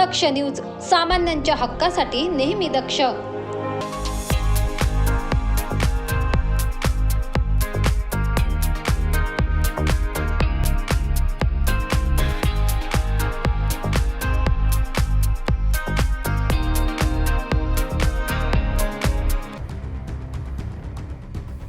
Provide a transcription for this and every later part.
दक्ष news सामान्यांच्या हक्कासाठी नेहमी दक्ष.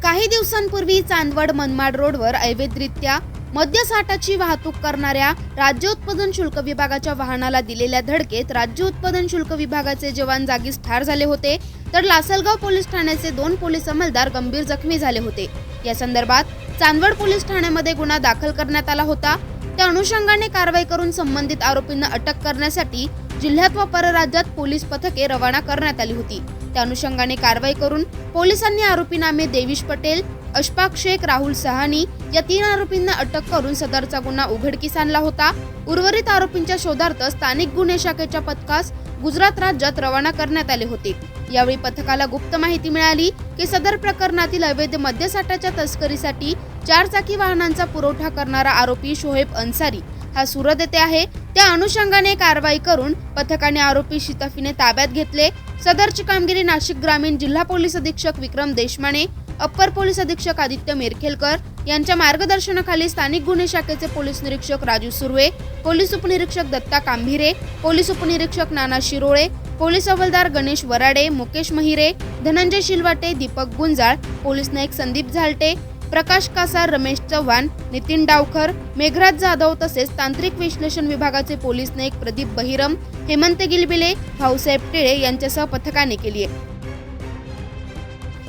काही दिवसांपूर्वी चांदवड मनमाड रोडवर अवैधरित्या मद्यसाठाची वाहतूक करणाऱ्या राज्य उत्पादन शुल्क विभागाच्या वाहनाला दिलेल्या धडकेत राज्य उत्पादन शुल्क विभागाचे जवान जागीच ठार झाले होते. तर लासलगाव पोलीस ठाण्याचे दोन पोलीस अंमलदार गंभीर जखमी झाले होते. या संदर्भात चांदवड पोलीस ठाण्यामध्ये गुन्हा दाखल करण्यात आला होता. त्या अनुषंगाने कारवाई करून संबंधित आरोपींना अटक करण्यासाठी जिल्ह्यात व परराज्यात पोलीस पथके रवाना करण्यात आली होती. त्या अनुषंगाने कारवाई करून पोलिसांनी आरोपी नामे देवीश पटेल अशफाक शेख राहुल सहानी या तीन आरोपींना अटक करून सदरचा गुन्हा उघडकीस आणला होता. उर्वरित आरोपींच्या शोधार्थ स्थानिक गुन्हे शाखेच्या पथकास गुजरात राज्यात रवाना करण्यात आले होते. यावेळी पथकाला गुप्त माहिती मिळाली की सदर प्रकरणातील अवैध मद्यसाठ्याच्या तस्करीसाठी चार चाकी वाहनांचा पुरवठा करणारा आरोपी शोहेब अन्सारी हा सुरत येथे आहे. त्या अनुषंगाने कारवाई करून पथकाने आरोपी शिताफीने ताब्यात घेतले. सदरची कामगिरी नाशिक ग्रामीण जिल्हा पोलीस अधीक्षक विक्रम देशमाने अप्पर पोलीस अधीक्षक आदित्य मेरखेलकर यांच्या मार्गदर्शनाखाली स्थानिक गुन्हे शाखेचे पोलीस निरीक्षक राजू सुर्वे पोलीस उपनिरीक्षक दत्ता कांभिरे पोलीस उपनिरीक्षक नाना शिरोळे पोलीस हवालदार गणेश वराडे मुकेश महिरे धनंजय शिलवाटे दीपक गुंजाळ पोलीस नाईक संदीप झालटे प्रकाश कासार रमेश चव्हाण नितीन डावखर मेघराज जाधव तसेच तांत्रिक विश्लेषण विभागाचे पोलीस नाईक प्रदीप बहिरम हेमंत गिलबिले भाऊसाहेब टिळे यांच्यासह पथकाने केली आहे.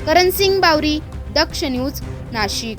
करण सिंग बावरी दक्ष न्यूज नाशिक.